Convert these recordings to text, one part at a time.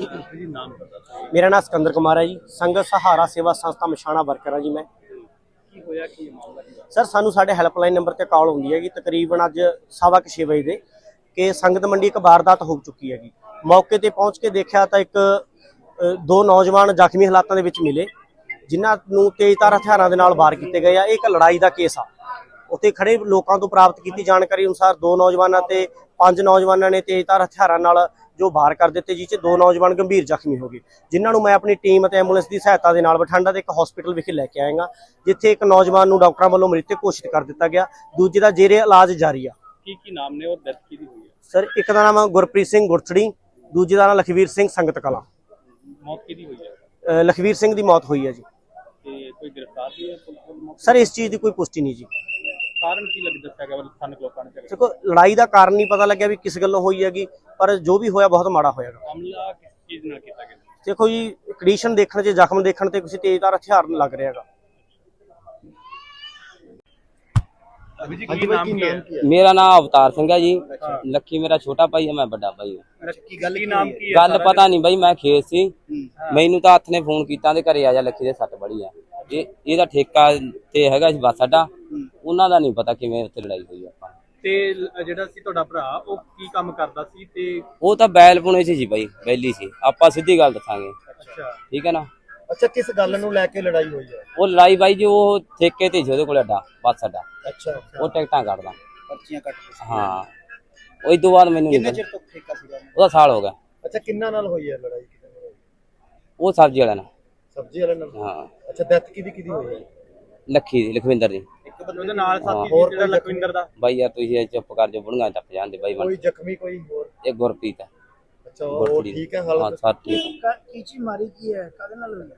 ਜੀ ਨਾਮ ਪਤਾ ਮੇਰਾ ਨਾਮ ਸਿਕੰਦਰ ਕੁਮਾਰ ਹੈ ਜੀ। ਸੰਗਤ ਸਹਾਰਾ ਸੇਵਾ ਸੰਸਥਾ ਮਸ਼ਾਣਾ ਵਰਕਰ ਹਾਂ ਜੀ ਮੈਂ। ਕੀ ਹੋਇਆ ਕੀ ਮਾਮਲਾ ਸਰ ਸਾਨੂੰ ਸਾਡੇ ਹੈਲਪਲਾਈਨ ਨੰਬਰ ਤੇ ਕਾਲ ਹੁੰਦੀ ਹੈਗੀ। ਤਕਰੀਬਨ ਅੱਜ ਸਵਾ ਕੁ ਛੇ ਵਜੇ ਦੇ ਕਿ ਸੰਗਤ ਮੰਡੀ ਇੱਕ ਵਾਰਦਾਤ ਹੋ ਚੁੱਕੀ ਹੈਗੀ। ਮੌਕੇ ਤੇ ਪਹੁੰਚ ਕੇ ਦੇਖਿਆ ਤਾਂ ਇੱਕ ਦੋ ਨੌਜਵਾਨ ਜ਼ਖਮੀ ਹਾਲਾਤਾਂ ਦੇ ਵਿੱਚ ਮਿਲੇ ਜਿਨ੍ਹਾਂ ਨੂੰ ਤੇਜ਼ਧਾਰ ਹਥਿਆਰਾਂ ਦੇ ਨਾਲ ਵਾਰ ਕੀਤੇ ਗਏ ਆ। ਇਹ ਇੱਕ ਲੜਾਈ ਦਾ ਕੇਸ ਆ। ਉੱਥੇ ਖੜੇ ਲੋਕਾਂ ਤੋਂ ਪ੍ਰਾਪਤ ਕੀਤੀ ਜਾਣਕਾਰੀ ਅਨੁਸਾਰ ਦੋ ਨੌਜਵਾਨਾਂ ਤੇ ਪੰਜ ਨੌਜਵਾਨਾਂ ਨੇ ਤੇਜ਼ਧਾਰ ਹਥਿਆਰਾਂ ਨਾਲ ਜੋ ਵਾਰ ਕਰ ਦਿੱਤੇ ਜਿਸ 'ਚ ਦੋ ਨੌਜਵਾਨ ਗੰਭੀਰ ਜ਼ਖਮੀ ਹੋ ਗਏ ਜਿਨ੍ਹਾਂ ਨੂੰ ਮੈਂ ਆਪਣੀ ਟੀਮ ਅਤੇ ਐਂਬੂਲੈਂਸ ਦੀ ਸਹਾਇਤਾ ਦੇ ਨਾਲ ਬਠਿੰਡਾ ਦੇ ਇੱਕ ਹਸਪੀਟਲ ਵਿਖੇ ਲੈ ਕੇ ਆਏਗਾ ਜਿੱਥੇ ਇੱਕ ਨੌਜਵਾਨ ਨੂੰ ਡਾਕਟਰਾਂ ਵੱਲੋਂ ਮ੍ਰਿਤਕ ਘੋਸ਼ਿਤ ਕਰ ਦਿੱਤਾ ਗਿਆ ਦੂਜੇ ਦਾ ਜੇਰੇ ਇਲਾਜ ਜਾਰੀ ਆ। ਕੀ ਕੀ ਨਾਮ ਨੇ ਉਹ? ਡੈਥ ਕਿਹਦੀ ਹੋਈ ਹੈ ਸਰ ਇੱਕ ਦਾ ਨਾਮ ਗੁਰਪ੍ਰੀਤ ਸਿੰਘ ਗੁਰਚੜੀ ਦੂਜੇ ਦਾ ਨਾਮ ਲਖਵੀਰ ਸਿੰਘ ਸੰਗਤ ਕਲਾ। ਮੌਤ ਕਿਹਦੀ ਹੋਈ ਹੈ ਲਖਵੀਰ ਸਿੰਘ ਦੀ ਮੌਤ ਹੋਈ ਹੈ ਜੀ। ਤੇ ਕੋਈ ਗ੍ਰਿਫਤਾਰ ਵੀ ਹੈ ਸਰ ਇਸ ਚੀਜ਼ ਦੀ ਕੋਈ ਪੁਸ਼ਟੀ ਨਹੀਂ ਜੀ? ਕਾਰਨ ਕੀ ਲੱਗ ਦੱਸਿਆ ਗਿਆ ਸਥਾਨਕ ਲੋਕਾਂ ਨੇ ਦੇਖੋ ਲੜਾਈ ਦਾ ਕਾਰਨ ਨਹੀਂ ਪਤਾ ਲੱਗਿਆ ਵੀ ਕਿਸ ਗੱਲੋਂ ਹੋਈ ਹੈਗੀ ਪਰ ਜੋ ਵੀ ਹੋਇਆ ਬਹੁਤ ਮਾੜਾ ਹੋਇਆਗਾ ਹਮਲਾ ਕਿਸ ਚੀਜ਼ ਨਾਲ ਕੀਤਾ ਗਿਆ? ਦੇਖੋ ਜੀ ਕੰਡੀਸ਼ਨ ਦੇਖਣ 'ਚ ਜ਼ਖਮ ਦੇਖਣ ਤੇ ਕਿਸੇ ਤੇਜ਼ਧਾਰ ਹਥਿਆਰ ਨਾਲ ਲੱਗ ਰਿਹਾ ਹੈਗਾ। ਅਭੀ ਜੀ ਕੀ ਨਾਮ ਕੀ ਹੈ? ਮੇਰਾ ਨਾਮ ਅਵਤਾਰ ਸਿੰਘ ਹੈ ਜੀ। ਲੱਕੀ ਮੇਰਾ ਛੋਟਾ ਭਾਈ ਹੈ ਮੈਂ ਵੱਡਾ ਭਾਈ ਹਾਂ। ਕੀ ਗੱਲ ਕੀ ਨਾਮ ਕੀ ਹੈ? ਗੱਲ ਪਤਾ ਨਹੀਂ ਬਾਈ ਮੈਂ ਖੇਤ ਸੀ। ਮੈਨੂੰ ਤਾਂ ਹੱਥ ਨੇ ਫੋਨ ਕੀਤਾ ਤੇ ਘਰੇ ਆ ਜਾ ਲੱਕੀ ਦੇ ਸੱਟ ਬੜੀ ਆ। ਇਹ ਇਹਦਾ ਠੇਕਾ ਤੇ ਹੈਗਾ ਸੀ ਬਸ ਸਾਡਾ ਉਹਨਾਂ ਦਾ ਨਹੀਂ ਪਤਾ ਕਿਵੇਂ ਉੱਥੇ ਲੜਾਈ ਹੋਈ ਆਪਾਂ ਤੇ ਲ- ਜਿਹੜਾ ਸੀ ਤੁਹਾਡਾ ਭਰਾ ਉਹ ਕੀ ਕੰਮ ਕਰਦਾ ਸੀ ਤੇ ਉਹ ਤਾਂ ਬੈਲ ਪੁਣੇ ਸੀ ਜੀ ਬਾਈ ਬੈਲੀ ਸੀ। ਆਪਾਂ ਸਿੱਧੀ ਗੱਲ ਦੱਸਾਂਗੇ। ਅੱਛਾ। ਠੀਕ ਹੈ ਨਾ? ਅੱਛਾ ਕਿਸ ਗੱਲ ਨੂੰ ਲੈ ਕੇ ਲੜਾਈ ਹੋਈ ਹੈ? ਉਹ ਲੜਾਈ ਬਾਈ ਜੀ ਉਹ ਠੇਕੇ ਤੇ ਸੀ ਉਹਦੇ ਕੋਲ ਅੱਡਾ ਬਸ ਸਾਡਾ ਅੱਛਾ ਉਹ ਟਿਕਟਾਂ ਕੱਢਦਾ। ਪਰਚੀਆਂ ਕੱਟ ਕੇ ਹਾਂ। ਉਹ ਇਸ ਤੋਂ ਬਾਅਦ ਮੈਨੂੰ ਨਹੀਂ ਕਿੰਨੇ ਪਤਾ। ਚਿਰ ਤੋਂ ਠੇਕਾ ਸੀਗਾ? ਉਹਦਾ ਸਾਲ ਹੋ ਗਿਆ। ਅੱਛਾ ਕਿੰਨਾ ਨਾਲ ਹੋਈ ਹੈ ਲੜਾਈ? ਕਿਹਦੇ ਨਾਲ ਹੋਈ ਉਹ ਸਬਜ਼ੀ ਵਾਲਾ ਨਾਲ। ਸਬਜ਼ੀ ਵਾਲੇ ਨਾਲ? ਹਾਂ। ਅੱਛਾ ਡੈਥ ਕਿਹਦੀ ਕਿਹਦੀ ਹੋਈ ਹੈ? ਲੱਖੀ ਦੀ ਲਖਵਿੰਦਰ ਦੀ। ਉਹਦੇ ਨਾਲ ਸਾਥੀ ਹੋਰ ਸੀ ਜਿਹੜਾ ਕੋਈ ਲਖਵਿੰਦਰ ਦਾ? ਬਾਈ ਯਾਰ ਤੁਸੀਂ ਇਹ ਚੁੱਪ ਕਰ ਜੋ ਬੁੜੀਆਂ ਟੱਪ ਜਾਂਦੇ ਬਾਈ ਬਣ ਕੋਈ ਜ਼ਖਮੀ ਕੋਈ ਹੋਰ? ਇਹ ਗੁਰਪ੍ਰੀਤ ਹੈ। ਅੱਛਾ ਉਹ ਗੁਰਪ੍ਰੀਤ। ਠੀਕ ਹੈ ਹਾਂ ਹਾਲਤ ਸਰ ਠੀਕ ਕੀਚੀ ਮਾਰੀ ਕੀ ਹੈ? ਕਦੇ ਨਾਲ ਹੋਈ?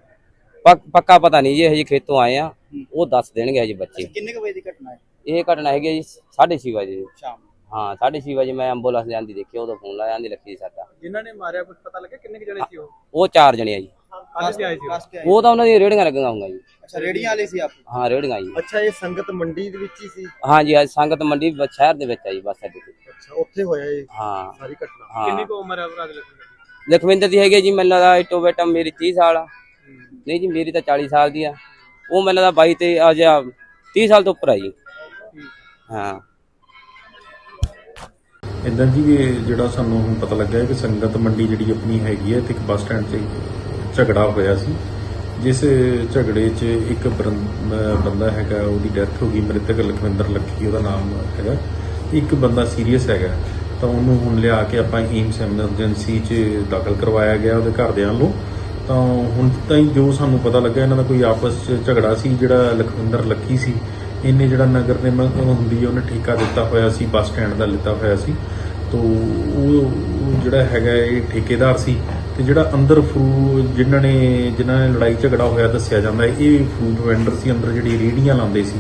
ਪੱਕ- ਪੱਕਾ ਪਤਾ ਨਹੀਂ ਜੀ ਹਜੇ ਖੇਤੋਂ ਆਏ ਆ ਉਹ ਦੱਸ ਦੇਣਗੇ ਹਜੇ ਬੱਚੇ। ਕਿੰਨੇ ਕੁ ਵਜੇ ਦੀ ਘਟਨਾ ਹੈ? ਇਹ ਘਟਨਾ ਹੈਗੀ ਹੈ ਜੀ 6:30 ਵਜੇ। ਸ਼ਾਮ ਹਾਂ 6:30 ਵਜੇ ਮੈਂ ਐਂਬੂਲੈਂਸ ਜਾਂਦੀ ਦੇਖੀ ਉਦੋਂ ਫੋਨ ਲਾਇਆ ਜਾਂਦੀ ਲੱਖੀ। ਜਿਨ੍ਹਾਂ ਨੇ ਮਾਰਿਆ ਕੁਝ ਪਤਾ ਲੱਗਿਆ ਕਿੰਨੇ ਕੁ ਜਣੇ ਸੀ ਉਹ? ਉਹ ਚਾਰ ਜਣੇ ਆ ਜੀ। ਕਾਹਦੇ ਤੇ ਆਏ ਸੀ ਉਹ? ਆਏ ਤਾਂ ਉਹਨਾਂ ਦੀਆਂ ਰੇੜੀਆਂ ਲੱਗੀਆਂ ਹੋਊਗਾ ਜੀ। ਅੱਛਾ ਰੇੜੀਆਂ ਵਾਲੇ ਸੀ ਆਪ? ਹਾਂ ਰੇੜੀਆਂ ਜੀ। ਅੱਛਾ ਇਹ ਸੰਗਤ ਮੰਡੀ ਦੇ ਵਿੱਚ ਹੀ ਸੀ? ਹਾਂ ਜੀ ਅੱਜ ਸੰਗਤ ਮੰਡੀ ਬ- ਸ਼ਹਿਰ ਦੇ ਵਿੱਚ ਆ ਜੀ ਬਸ ਅੱਡੇ ਤੇ ਅੱਛਾ ਉੱਥੇ ਹੋਇਆ ਇਹ ਹਾਂ। ਸਾਰੀ ਘਟਨਾ? ਹਾਂ। ਕਿੰਨੀ ਕੁ ਉਮਰ ਹੈ ਭਰਾ ਦੇ ਲਖਵਿੰਦਰ ਦੀ? ਲਖਵਿੰਦਰ ਦੀ ਹੈਗੀ ਹੈ ਜੀ ਮੈਨੂੰ ਲੱਗਦਾ ਇਟੋ ਬੇਟਾ ਮੇਰੀ 30 ਸਾਲ ਆ। ਨਹੀਂ ਜੀ ਮੇਰੀ ਤਾਂ 40 ਸਾਲ ਦੀ ਆ। ਉਹ ਮੈਨੂੰ ਲੱਗਦਾ 22 ਤੇ ਆ ਜਾ 30 ਸਾਲ ਤੋਂ ਉੱਪਰ ਆ ਜੀ। ਹਾਂ। ਇਦਾਂ ਜੀ ਇਹ ਜਿਹੜਾ ਸਾਨੂੰ ਹੁਣ ਪਤਾ ਲੱਗਾ ਹੈ ਕਿ ਸੰਗਤ ਮੰਡੀ ਜਿਹੜੀ ਆਪਣੀ ਹੈਗੀ ਹੈ ਤੇ ਇੱਕ ਬੱਸ ਸਟੈਂਡ 'ਤੇ ਝਗੜਾ ਹੋਇਆ ਸੀ, ਜਿਸ ਝਗੜੇ 'ਚ ਇੱਕ ਬਰਨ- ਬੰਦਾ ਹੈਗਾ, ਉਹਦੀ ਡੈਥ ਹੋ ਗਈ, ਮ੍ਰਿਤਕ ਲਖਵਿੰਦਰ ਲੱਖੀ, ਉਹਦਾ ਨਾਮ ਹੈਗਾ। ਇੱਕ ਬੰਦਾ ਸੀਰੀਅਸ ਹੈਗਾ, ਤਾਂ ਉਹਨੂੰ ਹੁਣ ਲਿਆ ਕੇ ਆਪਾਂ ਏਮਸ ਐਮਰਜੈਂਸੀ 'ਚ ਦਾਖਲ ਕਰਵਾਇਆ ਗਿਆ ਉਹਦੇ ਘਰਦਿਆਂ ਨੂੰ ਤਾਂ ਹੁਣ ਤਾਂ ਹੀ ਜੋ ਸਾਨੂੰ ਪਤਾ ਲੱਗਾ, ਇਹਨਾਂ ਦਾ ਕੋਈ ਆਪਸ 'ਚ ਝਗੜਾ ਸੀ, ਜਿਹੜਾ ਲਖਵਿੰਦਰ ਲੱਖੀ ਸੀ, ਇਹਨੇ ਜਿਹੜਾ ਨਗਰ ਨਿਗਮ ਹੁੰਦੀ ਹੈ ਉਹਨੇ ਠੇਕਾ ਦਿੱਤਾ ਹੋਇਆ ਸੀ, ਬੱਸ ਸਟੈਂਡ ਦਾ ਲਿੱਤਾ ਹੋਇਆ ਸੀ। ਤੋ ਉਹ ਜਿਹੜਾ ਹੈਗਾ, ਇਹ ਠੇਕੇਦਾਰ ਸੀ ਤੇ ਜਿਹੜਾ ਅੰਦਰ ਫਰੂ ਜਿਨ੍ਹਾਂ ਨੇ ਜਿਨ੍ਹਾਂ ਨੇ ਲੜਾਈ ਝਗੜਾ ਹੋਇਆ ਦੱਸਿਆ ਜਾਂਦਾ ਹੈ ਇਹ ਫੂਡ ਵੈਂਡਰ ਸੀ ਅੰਦਰ ਜਿਹੜੀ ਰੇਹੜੀਆਂ ਲਾਉਂਦੇ ਸੀ।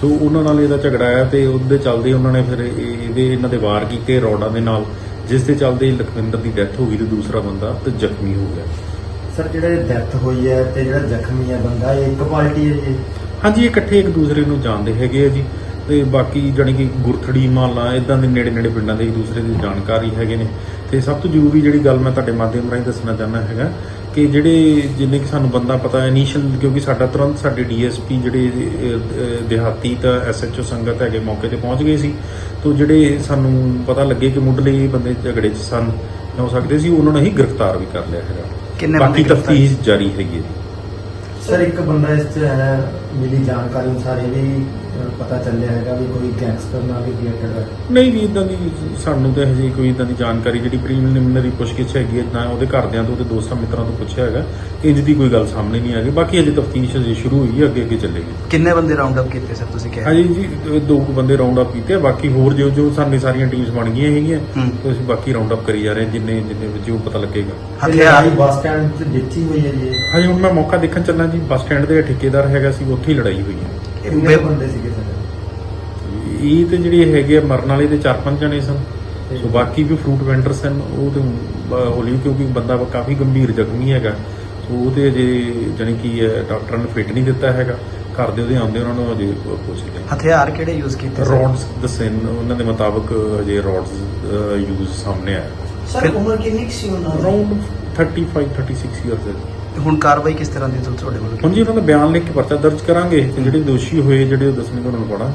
ਸੋ ਉਹਨਾਂ ਨਾਲ ਇਹਦਾ ਝਗੜਾ ਆਇਆ ਤੇ ਉਹਦੇ ਚੱਲਦੇ ਉਹਨਾਂ ਨੇ ਫਿਰ ਇਹ- ਇਹਦੇ ਇਹਨਾਂ ਦੇ ਵਾਰ ਕੀਤੇ ਰੋਡਾਂ ਦੇ ਨਾਲ ਜਿਸ ਦੇ ਚੱਲਦੇ ਲਖਵਿੰਦਰ ਦੀ ਡੈਥ ਹੋ ਗਈ ਤੇ ਦੂਸਰਾ ਬੰਦਾ ਤੇ ਜ਼ਖਮੀ ਹੋ ਗਿਆ। ਸਰ ਜਿਹੜੇ ਡੈਥ ਹੋਈ ਹੈ ਤੇ ਜਿਹੜਾ ਜ਼ਖਮੀ ਹੈ ਬੰਦਾ ਇਹ ਇੱਕ ਪਾਰਟੀ ਹੈ ਜੀ? ਹਾਂਜੀ ਇਹ ਇਕੱਠੇ ਇੱਕ ਦੂਸਰੇ ਨੂੰ ਜਾਣਦੇ ਹੈਗੇ ਆ ਜੀ। ਤੇ ਬਾਕੀ ਜਾਣੀ ਕਿ ਗੁਰਥੜੀ ਮਾਲਾ ਇਦਾਂ ਦੇ ਨੇੜੇ ਨੇੜੇ ਪਿੰਡਾਂ ਦੇ ਇੱਕ ਦੂਸਰੇ ਦੀ ਜਾਣਕਾਰੀ ਹੈਗੇ ਨੇ। ਤੇ ਸਭ ਤੋਂ ਜ਼ਰੂਰੀ ਜਿਹੜੀ ਗੱਲ ਮੈਂ ਤੁਹਾਡੇ ਮਾਧਿਅਮ ਰਾਹੀਂ ਦੱਸਣਾ ਚਾਹੁੰਦਾ ਹੈਗਾ ਕਿ ਜਿਹੜੇ ਜਿੰਨੇ ਕਿ ਸਾਨੂੰ ਬੰਦਾ ਪਤਾ ਇਨੀਸ਼ੀਅਲ ਕਿਉਂਕਿ ਸਾਡਾ ਤੁਰੰਤ ਸਾਡੇ ਡੀਐਸਪੀ ਜਿਹੜੇ ਦਿਹਾਤੀ ਤਾਂ ਐਸਐਚਓ ਸੰਗਤ ਹੈਗੇ ਮੌਕੇ ਤੇ ਪਹੁੰਚ ਗਏ ਸੀ ਤੋਂ ਜਿਹੜੇ ਸਾਨੂੰ ਪਤਾ ਲੱਗੇ ਕਿ ਮੁੱਢਲੇ ਇਹ ਬੰਦੇ ਝਗੜੇ 'ਚ ਸਨ ਹੋ ਸਕਦੇ ਸੀ ਉਹਨਾਂ ਨੂੰ ਹੀ ਗ੍ਰਿਫਤਾਰ ਵੀ ਕਰ ਲਿਆ ਹੈਗਾ ਕਿੰਨੇ ਬਾਕੀ? ਤਫਤੀਸ਼ ਜਾਰੀ ਹੈਗੀ ਹੈ ਸਰ ਇੱਕ ਬੰਦਾ ਇਸ ਚ ਹੈ ਮਿਲੀ ਜਾਣਕਾਰੀ ਅਨੁਸਾਰ ਇਹ ਵੀ ਪਤਾ ਚੱਲਿਆ ਹੈਗਾ ਵੀ ਕੋਈ ਗੈਂਗਸਟਰ ਨਾਲ ਵੀ ਰਿਲੇਟਡ ਹੈ ਨਹੀਂ ਜੀ ਇਦਾਂ ਦੀ ਸਾਨੂੰ ਤਾਂ ਹਜੇ ਕੋਈ ਇਦਾਂ ਦੀ ਜਾਣਕਾਰੀ ਜਿਹੜੀ ਪ੍ਰੀਲਿਮਿਨਰੀ ਪੁੱਛਗਿੱਛ ਹੈਗੀ ਹੈ ਨਾ ਉਹਦੇ ਘਰਦਿਆਂ ਤੋਂ ਉਹਦੇ ਦੋਸਤਾਂ ਮਿੱਤਰਾਂ ਤੋਂ ਪੁੱਛਿਆ ਹੈਗਾ। ਇੰਜ ਦੀ ਕੋਈ ਗੱਲ ਸਾਹਮਣੇ ਨਹੀਂ ਆ ਗਈ ਬਾਕੀ ਹਜੇ ਤਫਤੀਸ਼ ਹਜੇ ਸ਼ੁਰੂ ਹੋਈ ਹੈ ਅੱਗੇ ਅੱਗੇ ਚੱਲੇਗੀ। ਕਿੰਨੇ ਬੰਦੇ ਰਾਉਂਡ ਅਪ ਕੀਤੇ ਸਰ ਤੁਸੀਂ ਕਿਹਾ? ਹਾਂਜੀ ਜੀ ਦੋ ਕੁ ਬੰਦੇ ਰਾਉਂਡ ਅਪ ਕੀਤੇ ਬਾਕੀ ਹੋਰ ਜੋ ਜੋ ਸਾਡੀ ਸਾਰੀਆਂ ਟੀਮਸ ਬਣ ਗਈਆਂ ਹੈਗੀਆਂ। ਤੇ ਅਸੀਂ ਬਾਕੀ ਰਾਉਂਡ ਅਪ ਕਰੀ ਜਾ ਰਹੇ ਹਾਂ ਜਿੰਨੇ ਜਿੰਨੇ ਵਿੱਚ ਜੋ ਪਤਾ ਲੱਗੇਗਾ। ਹਥਿਆਰ? ਬੱਸ ਸਟੈਂਡ ਤੇ ਹੀ ਹੋਈ ਹੈ ਜੀ? ਹਾਂਜੀ ਹੁਣ ਮੈਂ ਮੌਕਾ ਦੇਖਣ ਚੱਲਾਂ ਜੀ। ਬੱਸ ਸਟੈਂਡ ਦੇ ਠੇਕੇਦਾਰ ਹੈਗਾ ਸੀ ਉੱਥੇ ਹੀ ਲੜਾਈ ਹੋਈ ਹੈ। ਕਿੰਨੇ ਬੰਦੇ ਸੀਗੇ? ਇਹ ਤੇ ਜਿਹੜੇ ਹੈਗੇ ਆ ਮਰਨ ਵਾਲੇ ਤੇ ਚਾਰ ਪੰਜ ਜਣੇ ਸਨ। ਸੋ ਬਾਕੀ ਵੀ ਫਰੂਟ ਵੈਂਡਰ ਸਨ ਉਹ ਤੇ ਹੌਲੀ ਕਿਉਂਕਿ ਬੰਦਾ ਕਾਫੀ ਗੰਭੀਰ ਜ਼ਖਮੀ ਹੈਗਾ। ਸੋ ਉਹ ਤੇ ਅਜੇ ਜਾਣੀ ਕਿ ਡਾਕਟਰਾਂ ਨੇ ਫਿੱਟ ਨਹੀਂ ਦਿੱਤਾ ਹੈਗਾ। ਘਰ ਦੇ ਉਹਦੇ ਆਉਂਦੇ ਉਹਨਾਂ ਨੂੰ ਅਜੇ ਪੁੱਛਦੇ ਹਥਿਆਰ ਕਿਹੜੇ ਯੂਜ਼ ਕੀਤੇ ਰੋਡਸ ਦੱਸੇ ਉਹਨਾਂ ਦੇ ਮੁਤਾਬਕ ਅਜੇ ਰੋਡਸ ਯੂਜ਼ ਸਾਹਮਣੇ ਆਇਆ। ਸਰ ਉਮਰ ਕਿੰਨੀ ਸੀ ਉਹਨਾਂ ਦੀ? ਅਰਾਊਂਡ 35 36 ਇਅਰਸ ਤੇ ਹੁਣ ਕਾਰਵਾਈ ਕਿਸ ਤਰ੍ਹਾਂ ਦੀ ਤੁਹਾਡੇ ਵੱਲੋਂ? ਹੁਣ ਜੀ ਉਹਨਾਂ ਦਾ ਬਿਆਨ ਲਿਖ ਕੇ ਪਰਚਾ ਦਰਜ ਕਰਾਂਗੇ। ਤੇ ਜਿਹੜੇ ਦੋਸ਼ੀ ਹੋਏ ਜਿਹੜੇ ਉਹ ਦੱਸਣਗੇ ਉਹਨਾਂ ਨੂੰ ਪੜਾ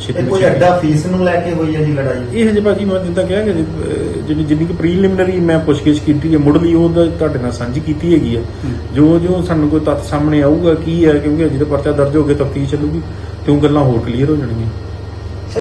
ਛੇਤੀ ਇਹ ਕੋਈ ਤੋਂ ਛੇਤੀ। ਅੱਡਾ ਫੀਸ ਨੂੰ ਲੈ ਕੇ ਹੋਈ ਹੈ ਜੀ ਲੜਾਈ? ਇਹ ਹਜੇ ਭਾਜੀ ਮੈਂ ਜਿੱਦਾਂ ਕਿਹਾ ਕਿ ਅਹ, ਜਿਹੜੀ ਜਿੰਨੀ ਕਿ ਪ੍ਰੀਲਿਮਿਨਰੀ ਮੈਂ ਪੁੱਛਗਿੱਛ ਕੀਤੀ ਹੈ ਮੁੱਢਲੀ ਉਹ ਤਾਂ ਤੁਹਾਡੇ ਨਾਲ ਸਾਂਝੀ ਕੀਤੀ ਹੈਗੀ ਹੈ। ਜੋ ਜੋ ਸਾਨੂੰ ਕੋਈ ਤੱਥ ਸਾਹਮਣੇ ਆਊਗਾ ਕੀ ਹੈ ਕਿਉਂਕਿ ਅਜੇ ਤਾਂ ਪਰਚਾ ਦਰਜ ਹੋ ਗਿਆ ਤਫਤੀਸ਼ ਚੱਲੂਗੀ ਤੇ ਉਹ ਗੱਲਾਂ ਹੋਰ ਕਲੀਅਰ ਹੋ ਜਾਣਗੀਆਂ।